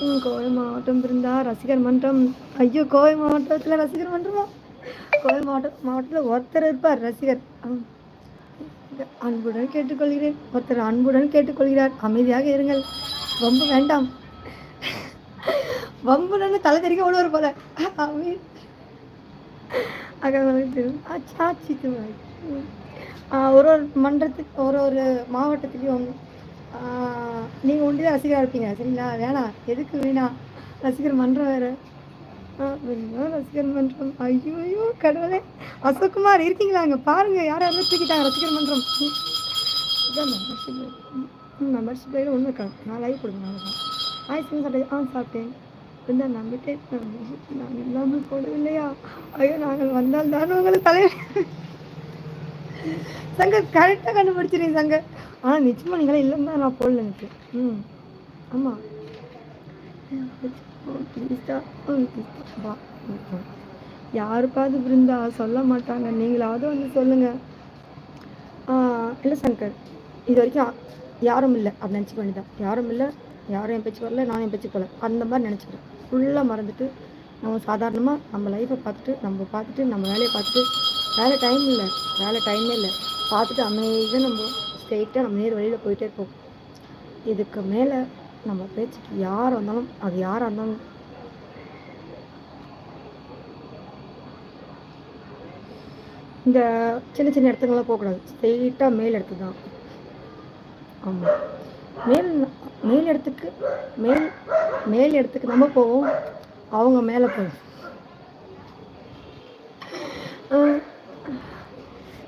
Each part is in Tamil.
கோவை மாவட்டம் இருந்தா ரசிகர் மன்றம். ஐயோ கோவை மாவட்டத்தில் ரசிகர் மன்றமா? கோவை மாவட்டம் மாவட்டத்தில் ஒருத்தர் இருப்பார் ரசிகர். அன்புடன் கேட்டுக்கொள்கிறேன். ஒருத்தர் அன்புடன் கேட்டுக்கொள்கிறார். அமைதியாக இருங்கள். ரொம்ப வேண்டாம். வம்புடன் தலை தெரிக்க ஓடுவார் போல. அமை ஆச்சி ஒரு ஒரு மன்றத்துக்கு ஒரு ஒரு மாவட்டத்துலேயும் நீங்கள் ஒண்டி தான் ரசிகராக இருப்பீங்க. சரிங்களா? வேணாம். எதுக்கு வேணாம் ரசிகர் மன்றம் வேறு. ரசிகர் மன்றம். ஐயோ ஐயோ கடவுளே. அசோக்குமார் இருக்கீங்களா அங்கே? பாருங்கள் யார் யாரும் தூக்கிட்டாங்க ரசிகர் மன்றம். இதான் மெம்பர்ஷிப் மெம்பர்ஷிப் லைவில் ஒன்று இருக்காங்க நான் லைவ் கொடுங்க நான் ஆய் சின்ன சாப்பிட்டேன். ஆ சாப்பிட்டேன். இருந்தா நம்பிட்டேன். membership நான் இல்லாமல் போடவில்லையா ஐயோ நாங்கள் வந்தால் தானே உங்களுக்கு தலைவர். சங்க கரெக்டாக கண்டுபிடிச்சிருங்க சங்க ஆனால் நிச்சயமாக நீங்களே இல்லைன்னு தான் நான் போடல எனக்கு. ம். ஆமாம் வா. யாருக்காவது பிருந்தா சொல்ல மாட்டாங்க. நீங்களாவது வந்து சொல்லுங்கள் இல்லை சங்கர் இது வரைக்கும் யாரும் இல்லை. அப்படி நினச்சிக்க வேண்டியதான் யாரும் இல்லை யாரும் என் பேச்சு வரல நானும் என் பேச்சு போகல அந்த மாதிரி நினச்சிக்கிறேன். ஃபுல்லாக மறந்துட்டு நம்ம சாதாரணமாக நம்ம லைஃப்பை பார்த்துட்டு நம்ம பார்த்துட்டு நம்ம வேலையை பார்த்துட்டு வேலை டைம் இல்லை. வேலை டைமே இல்லை. பார்த்துட்டு அமைதியாக நம்ம ஸ்ட்ரெயிட்டாக நம்ம நேர் வழியில் போயிட்டே இருப்போம். இதுக்கு மேலே நம்ம பேச்சுக்கு யார் வந்தாலும் அது யாராக இருந்தாலும். இந்த சின்ன சின்ன இடத்துங்களாம் போகக்கூடாது. ஸ்ட்ரெயிட்டாக மேல் இடத்து தான். ஆமாம் மேல் மேல் இடத்துக்கு மேல் மேல் இடத்துக்கு நம்ம போவோம். அவங்க மேலே போவோம் ஆஹ் இந்த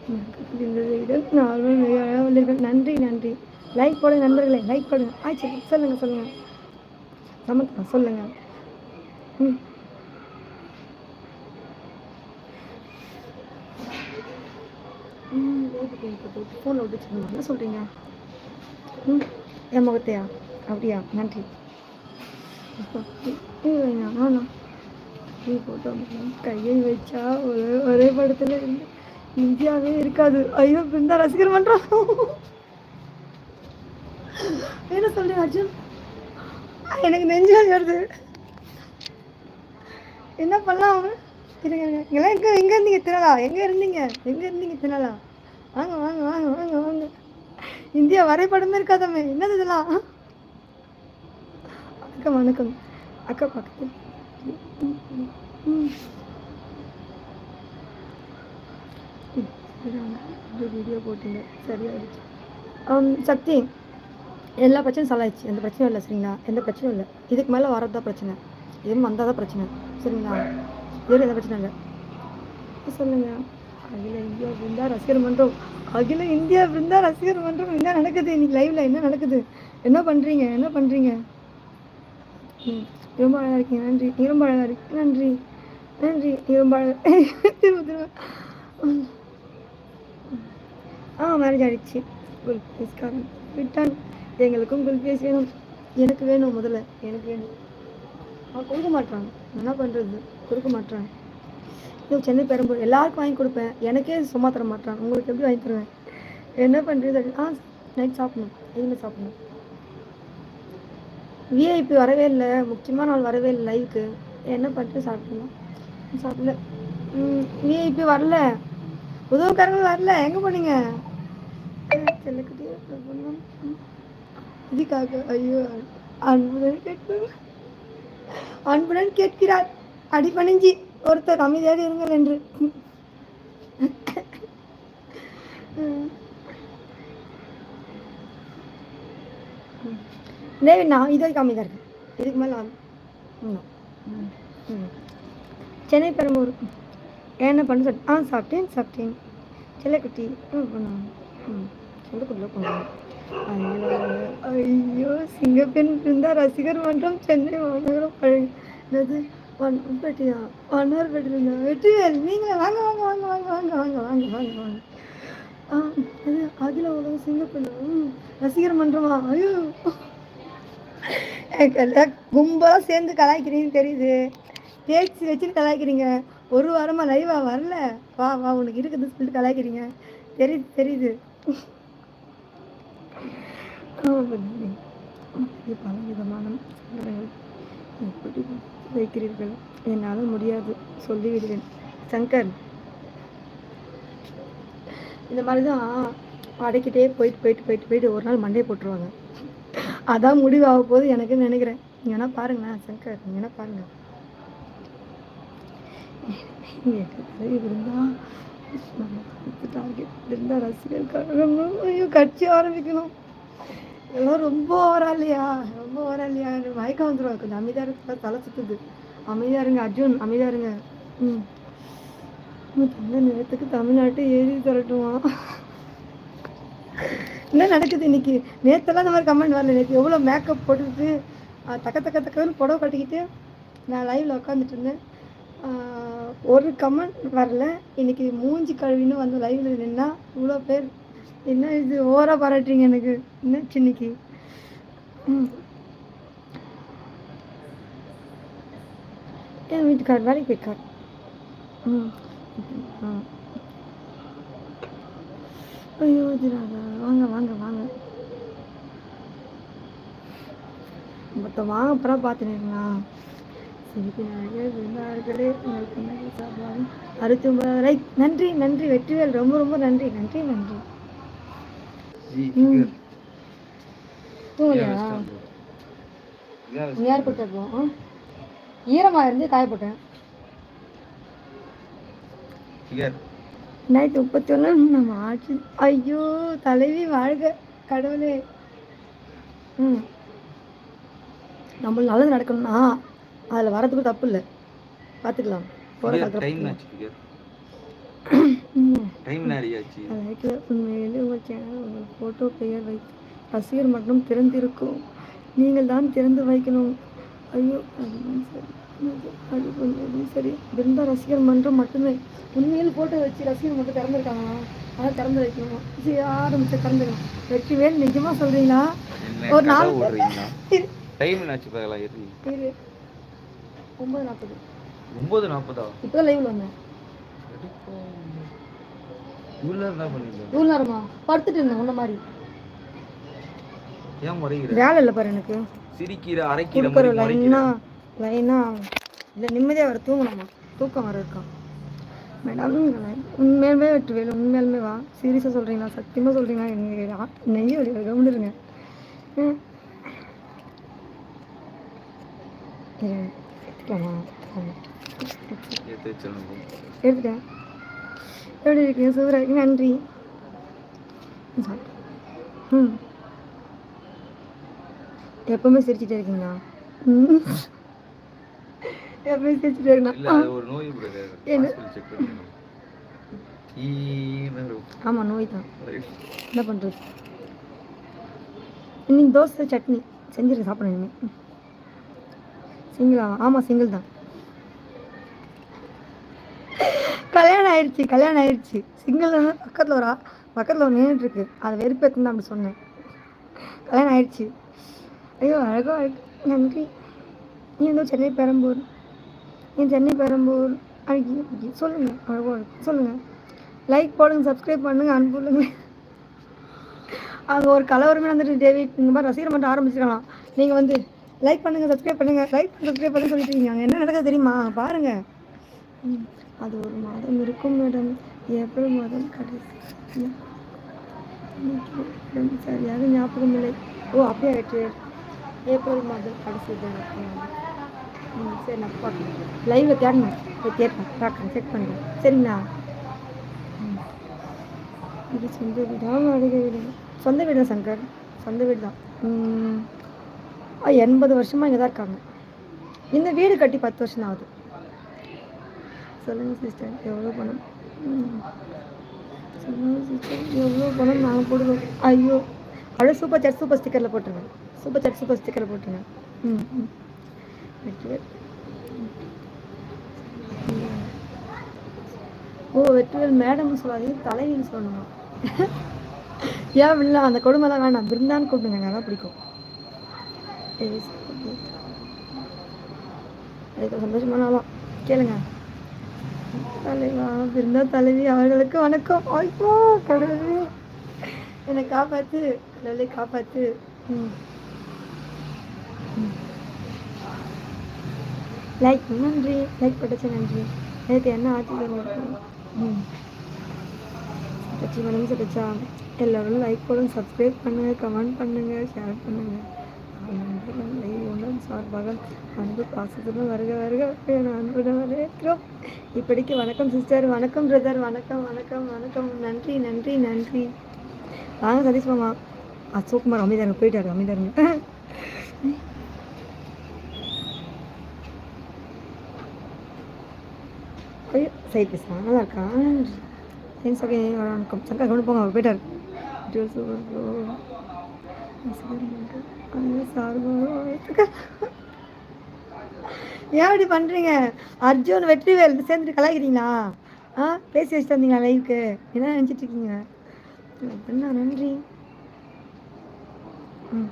வீடு நார்மல் மிக அழகாக வந்திருக்கேன் நன்றி. நன்றி லைக் போடுங்க நண்பர்களே லைக் போடுங்க ஆச்சு சொல்லுங்கள் சொல்லுங்கள் சமத்தா சொல்லுங்கள் ம் ம் ஃபோனில் விட்டுச்சுங்க என்ன சொல்கிறீங்க ம் என் முகத்தையா? அப்படியா? நன்றி. ஆனா நீ போட்டோ கையை வச்சா ஒரே ஒரே படத்துல இருந்து இந்தியாவே இருக்காது. ஐயோ பிருந்தா ரசிகர் மன்றம். என்ன சொல்றீங்க அர்ஜுன்? எனக்கு நெஞ்சு வருது என்ன பண்ணலாம் அவன் இருங்க இங்கெல்லாம் எங்க எங்க இருந்தீங்க திரளா எங்க இருந்தீங்க? எங்க இருந்தீங்க திரளா வாங்க வாங்க வாங்க வாங்க வாங்க. இந்தியா வரைபடமே இருக்காதமே என்னது இதெல்லாம்? வணக்கம் வணக்கம். அக்கா பக்கத்தில். ம், இது வீடியோ போட்டீங்க. சரியாயிடுச்சு. Um, சக்தி எல்லா பிரச்சனையும் சலாயிடுச்சு எந்த பிரச்சனையும் இல்லை சரிங்களா? எந்த பிரச்சனையும் இல்லை. இதுக்கு மேலே வரது தான் பிரச்சனை. இதுவும் வந்தால் தான் பிரச்சனை. சரிங்களா? வேறு எந்த பிரச்சனை இல்லை. சொல்லுங்கள் அகில இந்தியா பிருந்தா ரசிகர் மன்றம். அகில இந்தியா பிருந்தா ரசிகர் மன்றம். என்ன நடக்குது? இன்னைக்கு லைவில் என்ன நடக்குது? என்ன பண்ணுறீங்க என்ன பண்ணுறீங்க ம் ரொம்ப அழகாக இருக்கீங்க. நன்றி. நீ ரொம்ப இருக்கு. நன்றி. நன்றி. நீ ரொம்ப திரும்ப திரும்ப. ஆ மேரேஜ் ஆயிடுச்சு. குல்பீஸ்காரன் விட்டான். எங்களுக்கும் குல்பீஸ் வேணும். எனக்கு வேணும் முதல்ல. எனக்கு வேணும். அவன் கொடுக்க மாட்டான். என்ன பண்ணுறது கொடுக்க மாட்டான். இது சென்னை பெரம்பூர் எல்லாருக்கும் வாங்கி கொடுப்பேன். எனக்கே சும்மா தர மாட்டான். உங்களுக்கு எப்படி வாங்கி தருவேன்? என்ன பண்ணுறது ஆ நைட் சாப்பிடணும். இனிமேல் சாப்பிடணும். விஐபி வரவே இல்லை. முக்கியமான நாள் வரவே இல்லை. லைவுக்கு என்ன பண்ணிட்டு சாப்பிடணும்? சாப்பிடல. விஐபி வரல. உதவுக்காரங்க வரல. எங்கே போனீங்க? இதுக்காக ஐயோ அன்புடன் கேட்க அன்புடன் கேட்கிறார். அடிப்பணிஞ்சி ஒருத்தர் அமைதியாக இருங்கள் என்று. டேவி நான் இது வரைக்கும் அமைதியாக இருக்கேன் இதுக்கு மேலே சென்னை பெரம்பூர் என்ன பண்ண சார் ஆ சாப்பிட்டேன் சாப்பிட்டேன். செல்லக்குட்டி ம் ம், ம் செல்லக்குட்டியில் போனோம் ஐயோ சிங்கப்பெண் இருந்தால் ரசிகர் மன்றம் சென்னை மாநகரம் பழகி என்னது வண்ணப்பேட்டையா வண்ணார்பேட்டையில் இருந்தா வெற்றிவேல் நீங்களே வாங்க வாங்க வாங்க வாங்க வாங்க வாங்க வாங்க வாங்க வாங்க ஆ அது அகில உலக சிங்கப்பெண் ரசிகர் மன்றமா ஐயோ கும்பலாக சேர்ந்து கலாய்க்கிறீங்கன்னு தெரியுது பேச்சு வச்சுட்டு கலாய்க்கிறீங்க ஒரு வாரமாக லைவா வரல. வா வா உனக்கு இருக்குது சொல்லிட்டு கலாய்க்கிறீங்க. தெரியுது தெரியுது. பல விதமான எப்படி வைக்கிறீர்கள்? என்னால் முடியாது. சொல்லிவிடுவேன் சங்கர். இந்த மாதிரி தான் அடைக்கிட்டே போயிட்டு போயிட்டு போயிட்டு போயிட்டு ஒரு நாள் மண்டே போட்டுருவாங்க. அதான் முடிவாக போகுது எனக்கு நினைக்கிறேன். நீங்கள் வேணால் பாருங்களேன் சங்கர். நீங்கள் வேணால் பாருங்கள் எனக்கு பதவி இருந்தா ஐயோ கட்சி ஆரம்பிக்கணும். எல்லாம் ரொம்ப ஓவரா இல்லையா ரொம்ப ஓவரா இல்லையா மயக்கம் வந்துடும் கொஞ்சம் அமைதியா இருக்க தலை சுத்துது. அமைதியா இருங்க அர்ஜுன். அமைதியா இருங்க. ம். ம், நேரத்துக்கு நிறத்துக்கு தமிழ்நாட்டு ஏறி தரட்டுமா என்ன நடக்குது இன்னைக்கு? நேத்தெல்லாம் இந்த மாதிரி கமெண்ட் வரல. நேற்று எவ்வளோ மேக்கப் போட்டுக்கிட்டு தக்க தக்க தக்கன்னு புடவை கட்டிக்கிட்டு நான் லைவ்ல உட்காந்துட்டு இருந்தேன். ஒரு கமெண்ட் வரல. இன்னைக்கு மூஞ்சி கழுவின்னு வந்து லைவ்ல நின்னா இவ்வளோ பேர் என்ன இது ஓரா பாராட்டுறீங்க எனக்கு? என்ன சின்னிக்கு? என் வீட்டுக்கார் வேலைக்கு போய்க்கார் ம். ஐயோ திராதா வாங்க வாங்க வாங்க. மொத்தம் வாங்க அப்புறம் பார்த்துனீங்களா உங்கள் புன்னகை லைக் நன்றி நன்றி வெற்றிவேல். ரொம்ப ரொம்ப நன்றி நன்றி நன்றி. தூங்கலையா? யார் போட்டுருப்போம் ஈரமாக இருந்து காய போட்டேன் நைட் முப்பத்தி ஒன்று நம்ம ஆட்சி. ஐயோ தலைவி வாழ்க கடவுளே. ம். நம்மளுக்கு நல்லது நடக்கணும்னா அதில் வரதுக்கு தப்பு இல்லை. பார்த்துக்கலாம் ஃபோட்டோ பெயர் வை ரசிகர் மட்டும் திறந்திருக்கும். நீங்கள் தான் திறந்து வைக்கணும். ஐயோ அது சரி. பிருந்தா ரசிகர் மன்றம் மட்டுமே. உண்மையில் ஃபோட்டோ வச்சு ரசிகர் மட்டும் திறந்துருக்காங்களா ஆனால் திறந்து வைக்கணுமா? சரி ஆரம்பிச்சு திறந்துடும் வெற்றிவேல் நிஜமாக சொல்கிறீங்களா ஒரு நாலு பேர் ஓடுறீங்களா இரு, டைம் என்னாச்சு ஒம்பது நாற்பது. ஒன்பது நாற்பதா? இப்போ லைவில் வந்தேன். இவ்வளோ என்ன நேரமா படுத்துட்டு இருந்தேன் உன்ன மாதிரி. ஏன் முறைகிற வேலை இல்லை பாரு எனக்கு. சிரிக்கிற அரைக்கிற மாதிரி லைனா லைனா இல்லை நிம்மதியாக வர தூங்கணுமா? தூக்கம் வர இருக்கான் மேடம் உண்மையாலுமே வெற்றி வேலை உண்மையாலுமே வா. சீரியஸாக சொல்கிறீங்களா சத்தியமாக சொல்கிறீங்களா எனக்கு நெய்ய வழி கவனிருங்க இருங்க. எடுத்துட்டேன் எப்படி இருக்கீங்க சூப்பராக இருக்கு நன்றி ம், எப்பவுமே சிரிச்சிட்டே இருக்கீங்களா எப்பவுமே சிரிச்சிட்டே இருக்கீங்களா ஒரு நோய் என்ன? ஆமாம் நோய் தான் என்ன பண்ணுறது இன்னைக்கு தோசை சட்னி செஞ்சுருக்கேன் சாப்பிடணும் இனிமேல் சிங்கிளா? ஆமாம் சிங்கிள் தான். கல்யாணம் ஆயிடுச்சு கல்யாணம் ஆயிடுச்சு. சிங்கிள் பக்கத்தில் ஒரு ஆ- பக்கத்தில் ஒரு நின்றுட்டு இருக்கு. அதை வெறுப்பேற்றுன்னு தான் அப்படி சொன்னேன். கல்யாணம் ஆயிடுச்சு. ஐயோ அழகோ அழகு நன்றி. நீ வந்து சென்னை பெரம்பூர். நீ சென்னை பெரம்பூர். அழகி சொல்லுங்கள் அழகோ இருக்கு. சொல்லுங்கள் லைக் போடுங்க சப்ஸ்கிரைப் பண்ணுங்க அனுப்புங்க அங்கே ஒரு கலவரமே வந்துட்டு டேவிட் இந்த மாதிரி ரசிகர் மட்டும் ஆரம்பிச்சிருக்கலாம். நீங்கள் வந்து லைக் பண்ணுங்க சப்ஸ்கிரைப் பண்ணுங்க. லைக் சப்ஸ்கிரைப் பண்ண சொல்லிட்டு இருக்கீங்க. என்ன நடக்குது தெரியுமா? பாருங்க. ம், அது ஒரு மாதம் இருக்கும் மேடம் ஏப்ரல் மாதம் கடைசி. சரியாக ஞாபகம் இல்லை. ஓ அப்படியே ஆயிடுச்சு. ஏப்ரல் மாதம் கடைசி தான். ம். சரி நான் பார்க்குறேன். லைவில் தேடணும் போய் தேடுறேன் பார்க்குறேன். செக் பண்ணுறேன் சரிங்களா? இது சொந்த வீடா? வாடகை வீடு? சொந்த வீடு தான் சங்கர். சொந்த வீடு தான் ம், எண்பது வருஷமாக இங்கே தான் இருக்காங்க. இந்த வீடு கட்டி பத்து வருஷம் தான் ஆகுது. சொல்லுங்கள் சிஸ்டர் எவ்வளோ பணம்? ம். சொல்லுங்கள் சிஸ்டர் எவ்வளோ பணம் நாங்கள் போடுவோம் ஐயோ. அவ்வளோ சூப்பர் சாட் சூப்பர் ஸ்டிக்கரில் போட்டுருங்க சூப்பர் சாட் சூப்பர் ஸ்டிக்கரில் போட்டுருங்க ம் ம். வெற்றிவேல் ஓ வெற்றிவேல் மேடம் சொல்லாதீங்க தலைவின்னு சொல்லணுமா. ஏன் இல்லை அந்த கொடுமை தான் வேணாம். பிருந்தான்னு கூப்பிடுங்க நல்லா பிடிக்கும். அதுக்கு சந்தோஷமா அதுக்கு கேளுங்க. தலைவா பிருந்தா தலைவி அவர்களுக்கு வணக்கம். ஐயோ கடவுளே. என்னை காப்பாத்து கடவுளை காப்பாத்து. ம். லைக் நன்றி. லைக் பட்டச்சு நன்றி. நேற்று என்ன ஆச்சு சொல்லுங்க ம். சட்டச்சி மனம் சட்டச்சா எல்லோரும் லைக் போடுங்க சப்ஸ்கிரைப் பண்ணுங்கள் கமெண்ட் பண்ணுங்கள் ஷேர் பண்ணுங்கள் ஒன்றும் சார்பாக அன்பு பாசத்துடன் வருக வருக அன்புடன் வரவேற்கிறோம். இப்படிக்கு வணக்கம் சிஸ்டர். வணக்கம் பிரதர். வணக்கம் வணக்கம் வணக்கம். நன்றி நன்றி நன்றி. வாங்க சதீஷ் மாமா. அசோக்குமார் அமைதாருங்க போயிட்டாரு அமைதாருங்க ஐயோ சைட் பேசுகிறா நல்லா இருக்கா? தேங்க்ஸ் ஓகே வணக்கம். சங்கர் கொண்டு போங்க அவர் போயிட்டார். சூப்பர் ஏன் அப்படி பண்ணுறீங்க அர்ஜுன் வெற்றிவேல் சேர்ந்துட்டு கலாய்க்கிறீங்களா? ஆ பேசி வச்சுட்டு வந்தீங்களா லைவுக்கு என்ன நினச்சிட்டு இருக்கீங்க? என்ன நன்றி. ம்.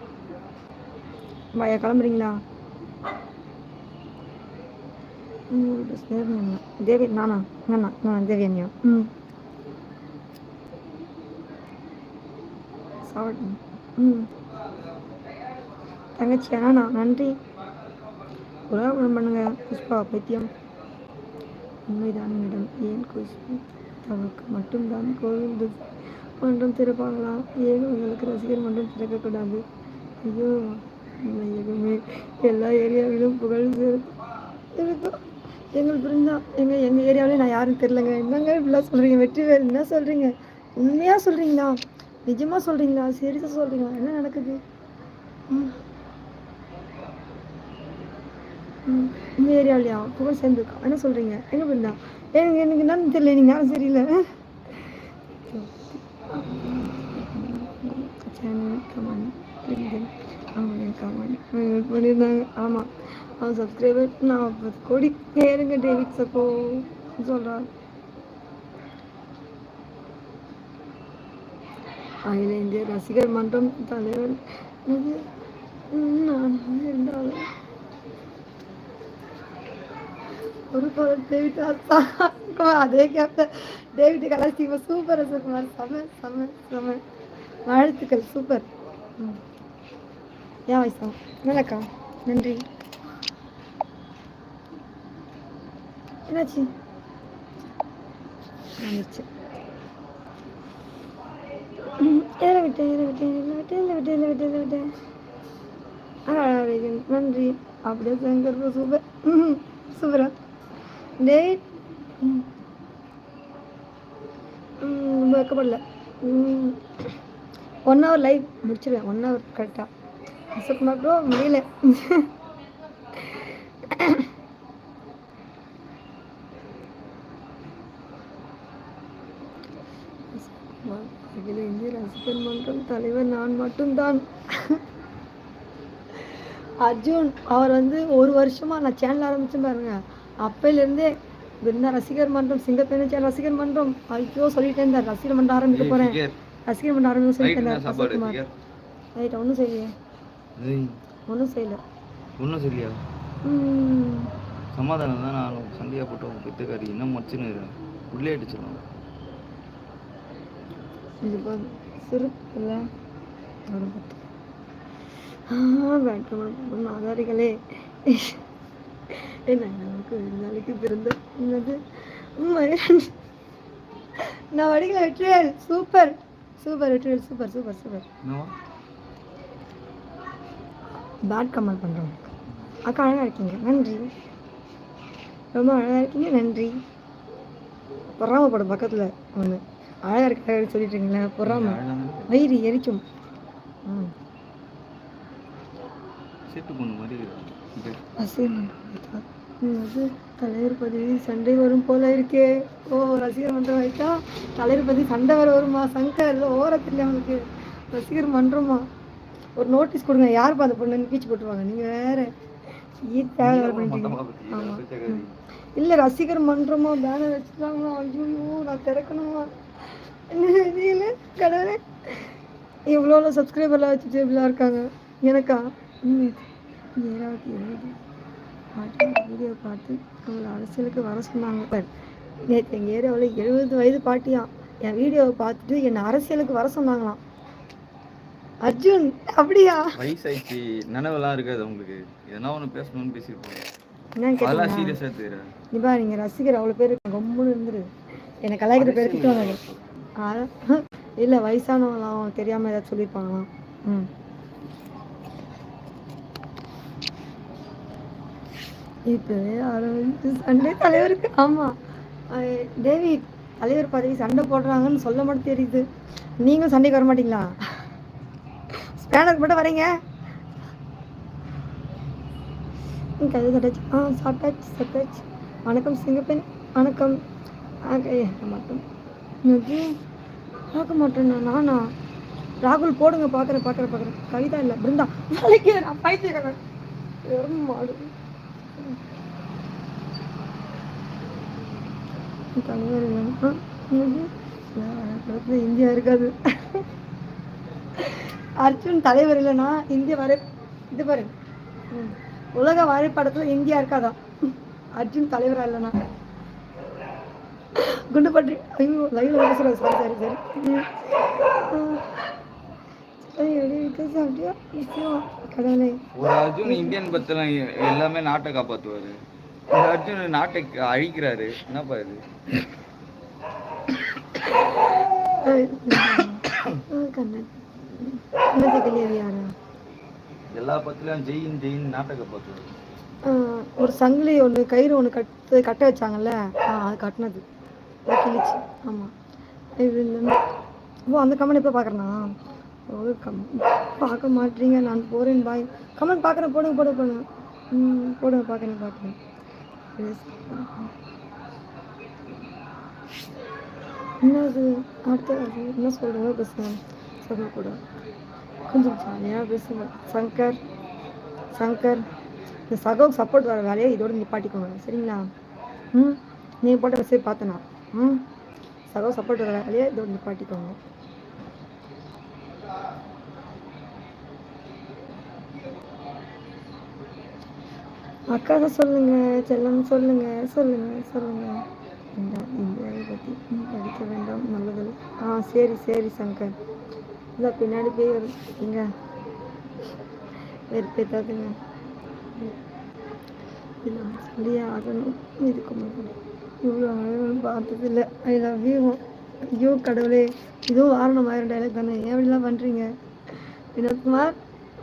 பய கிளம்புறீங்களா? தேவி நானா? நானா? நான் தேவி அண்ணியா? ம். சாப்பிட்டு ம். தங்கச்சி நான் நன்றி. உலகம் பண்ணுங்க புஷ்பா பைத்தியம் உண்மைதான் மேடம். ஏன் குஷ்பு? தமக்கு மட்டும்தான் கோவில் மன்றம் திறப்பாங்களா? ஏன் உங்களுக்கு ரசிகர் மன்றம் திறக்கக்கூடாது? ஐயோ எதுவுமே எல்லா ஏரியாவிலும் புகழ் இருக்கும். எங்கள் புரிஞ்சா எங்கள் எங்கள் ஏரியாவிலே நான் யாரும் தெரிலங்க என்னங்க இப்படிலாம் சொல்கிறீங்க வெற்றி வேறு என்ன சொல்கிறீங்க உண்மையாக சொல்கிறீங்களா நிஜமாக சொல்கிறீங்களா சீரியஸாக சொல்கிறீங்களா என்ன நடக்குது? ம் இந்த ஏரியாவிலையா? புகழ் சேர்ந்துருக்கா. என்ன சொல்கிறீங்க எங்கே பிருந்தா எனக்கு எனக்கு என்னன்னு தெரியல. நீங்கள் யாரும் சரியில்லை சேனல் கமெண்ட் ஆமாம் கமெண்ட் பண்ணியிருந்தாங்க ஆமாம் அவன் சப்ஸ்கிரைபர் நான் பத்து கோடி ஏறுங்க டேவிட் சப்போ சொல்கிறார் அகில இந்திய ரசிகர் மன்றம் தலைவர். ம், நான் இருந்தாலும் ஒரு டேவிட் அசா அதே கேப்ல டேவிட் கலாச்சிங்க சூப்பர் அசோக்குமார் செம செம செம. வாழ்த்துக்கள் சூப்பர் யா ஏன் வயசா? நல்லக்கா நன்றி. என்னாச்சு? வந்துச்சு ம், ஏற விட்டேன் ஏற விட்டேன் ஏற விட்டேன் ஏற விட்டேன் ஏற விட்டேன் ஏற விட்டேன். அழகன் நன்றி. அப்படியே சங்கர் சூப்பர் சூப்பரா வைக்கப்படல ஒன் ஹவர் லைவ் முடிச்சிடுவேன் ஒன் ஹவர் கரெக்டாக அசோக்குமார் ப்ரோ முடியல. அகில இந்திய ரசிகர் மன்றம் தலைவர் நான் மட்டும்தான். அர்ஜுன் அவர் வந்து ஒரு வருஷமா நான் சேனல் ஆரம்பிச்சேன் பாருங்க. அப்பையிலேருந்தே பிருந்தா ரசிகர் மன்றம் சிங்கப்பெண்ணு சேனல் ரசிகர் மன்றம்? ஐயோ சொல்லிட்டே இருந்தார். ரசிகர் மன்றம் ஆரம்பிக்க போறேன். ஃபிகர். ரசிகர் மன்றம் ஆரம்பிக்க சொல்லிட்டு இருந்தார் ஃபிகர்? ரைட் ஒன்றும் செய்யலையே. ஒன்றும் செய்யல. ஒன்றும் ம், சமாதானம் தான் நான் சண்டையாக போட்டு அவங்க பித்துக்காரி என்ன மச்சுன்னு. உள்ளே அடிச்சிடலாம் இது வேண்டாம் ஆதாரிகளே. நமக்கு ஒரு நாளைக்கு பிறந்த என்னது. நான் வடிகளை Vetrivel. Super. Super Vetrivel super super super. Bad comment பண்ணுறோம் அக்கா அழகாக இருக்கீங்க. நன்றி. ரொம்ப அழகாக இருக்கீங்க. நன்றி. பொறாமப்படும் பக்கத்தில். ஒன்று அழகாக இருக்க சொல்லிட்டு இருக்கீங்களா? பொறாம. வயிறு எரிக்கும். ம். செட்டு பொண்ணு மாதிரி இது வைத்தா அது தலைவர் பதவி சண்டை வரும் போல இருக்கே. ஓ ரசிகர் மன்றம் வைத்தா தலைவர் பதவி சண்டை வர வருமா? சங்கர் ஓரத்தில் அவனுக்கு ரசிகர் மன்றமா? ஒரு நோட்டீஸ் கொடுங்க. யாருப்பா அந்த பொண்ணு? பீச்சு போட்டுருவாங்க. நீங்க வேற. இல்ல ரசிகர் மன்றமா? பேனர் வச்சுட்டாங்களா ஐயோ நான் திறக்கணுமா? என்ன கடவுளே. இவ்வளோ சப்ஸ்கிரைபர்லாம் வச்சுட்டு இப்படிலாம் இருக்காங்க. எனக்கா? ஏழாவது எழுதி பாட்டு வீடியோ பார்த்து அவங்கள அரசியலுக்கு வர சொன்னாங்க. நேற்று எங்கள் ஏரியாவில் எழுபது வயது பாட்டியா என் வீடியோவை பார்த்துட்டு என்னை அரசியலுக்கு வர சொன்னாங்களாம். அர்ஜுன் அப்படியா? வயசாயிடுச்சு. நினைவெல்லாம் இருக்காது உங்களுக்கு. எதனா ஒன்று பேசணும்னு பேசியிருப்போம். அதெல்லாம் சீரியஸாக எடுத்துக்கிறேன் நீ பா நீங்கள் ரசிகர் அவ்வளோ பேர் கம்முன்னு இருந்துரு. என்னை கலாய்க்கிற பேர் திட்டுவாங்க இல்லை வயசானவங்களாம் தெரியாமல் ஏதாச்சும் சொல்லியிருப்பாங்களாம். ம். இப்போ அரவிந்த் சண்டே தலைவருக்கு. ஆமாம் தேவி தலைவர் பதவி சண்டை போடுறாங்கன்னு சொல்ல மட்டும் தெரியுது. நீங்களும் சண்டைக்கு வர மாட்டீங்களா? ஸ்பேனருக்கு மட்டும் வரீங்க? கதை சாப்பிட்டாச்சு ஆ சாப்பிட்டாச்சு சாப்பிட்டாச்சு. வணக்கம் சிங்கப்பெண். வணக்கம். மாட்டோம். பார்க்க மாட்டேன் நானா? ராகுல் போடுங்க பார்க்குறேன் பார்க்குறேன் பார்க்குறேன் கவிதா இல்லை பிருந்தா. நாளைக்கு நான் பைத்தியக்காரன். வெறும் மாடு. தலைவர் இல்லைன்னா இந்தியா இருக்காது அர்ஜுன் தலைவர் இல்லைன்னா இந்திய வரை இது பாரு உலக வரைபடத்துல இந்தியா இருக்காதான் அர்ஜுன் தலைவரா இல்லைன்னா குண்டு பற்றி ஐயோ லைவ்ல வர சொல்ல சாரி சாரி சாரி சரி எப்படி சாப்பிட்டியா ஒரு அர்ஜுன் இந்தியன் பத்தெல்லாம் எல்லாமே நாட்டை காப்பாற்றுவாரு ஒரு அர்ஜுன் நாட்டை அழிக்கிறாரு. என்ன பாரு எல்லா பத்திலையும் ஜெயின் ஜெயின் நாட்டை காப்பாற்றுவாரு ஆஹ் ஒரு சங்கிலி ஒன்று கயிறு ஒன்று கட்டு கட்ட வச்சாங்கல்ல அது கட்டினது. கிழிச்சு ஆமாம் இது ஓ அந்த கம்பெனி எப்போ பார்க்குறேண்ணா ஓ கம் பார்க்க மாட்டீங்க நான் போகிறேன் பாய் கமெண்ட் பார்க்குறேன் போடுங்க போட போடுங்க. ம் போடுங்க பார்க்குறேன் பார்க்குறேன் என்னது? அடுத்த என்ன சொல்கிறீங்க பேசுகிறேன் சொல்ல கூட. கொஞ்சம் ஜாலியாக பேசுங்க. சங்கர் சங்கர். இந்த சகோக்கு சப்போர்ட் வர வேலையை இதோட நிப்பாட்டிக்கோங்க. சரிங்களா? ம் நீங்கள் போட்ட மெசேஜ் பார்த்தேனா? ம் சகோ சப்போர்ட் வர வேலையை இதோட நிப்பாட்டிக்கோங்க. அக்கா தான் சொல்லுங்க செல்லம் சொல்லுங்க சொல்லுங்க சொல்லுங்க. இந்த இந்தியாவை பற்றி படிக்க வேண்டாம் நல்லது ஆ சரி சரி சங்கர். இல்லை பின்னாடி போய் வருங்க வெறுப்பேத்தாதுங்க இல்லை சொல்லியே ஆகணும். இருக்க முடியும் இவ்வளோ அழகான பார்த்ததில்ல. ஐ லவ் யூ ஐயோ கடவுளே. இதுவும் வாரணம் ஆயிரம் டைலாக் தானே. ஏன் அப்படிலாம் பண்ணுறீங்க வினோத்குமார்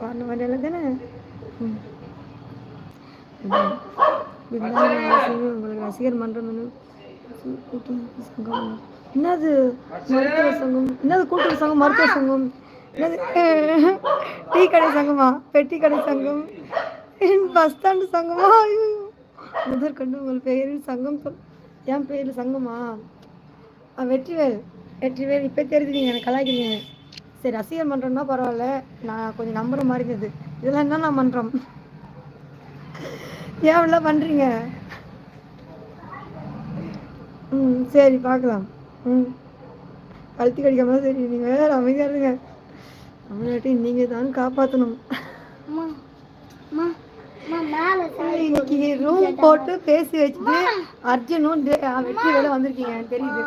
வாரணம் ஆயிரம் டைலாக் தானே? ம். உங்களுக்கு ரசிகர் மன்றம் கூட்டுறவு சங்கம். என்னது? மருத்துவ சங்கம். என்னது கூட்டுறவு சங்கம் மருத்துவ சங்கம்? என்னது? டீ கடை சங்கமா? பெட்டி கடை சங்கம்? பஸ் ஸ்டாண்டு சங்கமா? ஐயோ. முதற்கண்டு உங்கள் பெயரில் சங்கம் சொல் என் பெயரில் சங்கமா? ஆ, வெற்றிவேல். வெற்றிவேல் இப்போ தெரிஞ்சுங்க எனக்கு கலாய்க்கிறீங்க. சரி ரசிகர் மன்றம்னா பரவாயில்ல. நான் கொஞ்சம் நம்புற மாதிரி இருந்தது. இதெல்லாம் என்னண்ணா மன்றம்? ஏன் இப்படிலாம் பண்ணுறீங்க ம் சரி பார்க்கலாம். ம். கழுத்து கடிக்காம சரி நீங்கள் வேற அமைதியாக இருங்க. தமிழ்நாட்டை நீங்கள் தான் காப்பாற்றணும் இன்னைக்கு ரூம் போட்டு பேசி வச்சுட்டு அர்ஜுனும் வெற்றி வேலை வந்திருக்கீங்க தெரியுது?